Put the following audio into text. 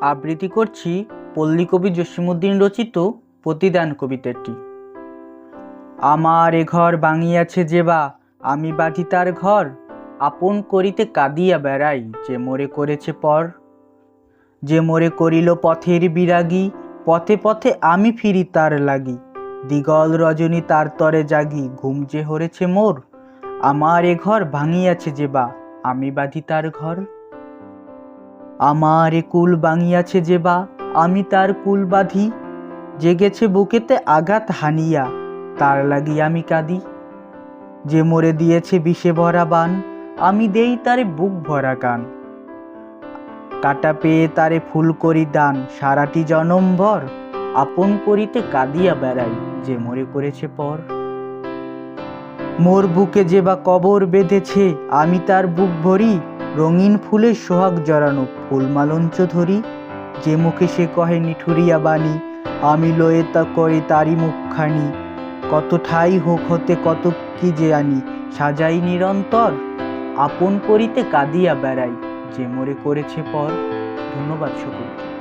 আবৃত্তি করছি পল্লী কবি জসীমউদ্দিন রচিত প্রতিদান কবিতাটি। আমার এ ঘর ভাঙিয়াছে যেবা আমি বাঁধি তার ঘর, আপন করিতে কাঁদিয়া বেড়াই, যে মোরে করেছে পর। যে মোরে করিল পথের বিরাগী, পথে পথে আমি ফিরি তার লাগি। দিগল রজনী তার তরে জাগি, ঘুম যে হরেছে মোর, আমার এ ঘর ভাঙিয়াছে যেবা আমি বাঁধি তার ঘর। আমার কুল বাঙিয়াছে যে বা, আমি তার কুল বাঁধি। জেগেছে বুকেতে আঘাত হানিয়া, তার লাগি আমি কাঁদি। যে মরে দিয়েছে বিষে ভরা বান, আমি দেই তারে বুক ভরা গান কাটা পেয়ে তারে ফুল করি দান, সারাটি জনমভর আপন করিতে কাঁদিয়া বেড়াই, যে মরে করেছে পর। মোর বুকে যে বা কবর বেঁধেছে, আমি তার বুক ভরি রঙিন ফুলের সোহাগ জড়ানো ফুল মালঞ্চ ধরি, যে মুখে সে কহে নিঠুরিয়া বাণী, আমি লয়ে তা করে তারই মুখখানি, কত ঠাই হোক হতে কত কি যে আনি, সাজাই নিরন্তর, আপন করিতে কাঁদিয়া বেড়াই, যে মোরে করেছে পর, ধন্যবাদ সকলকে।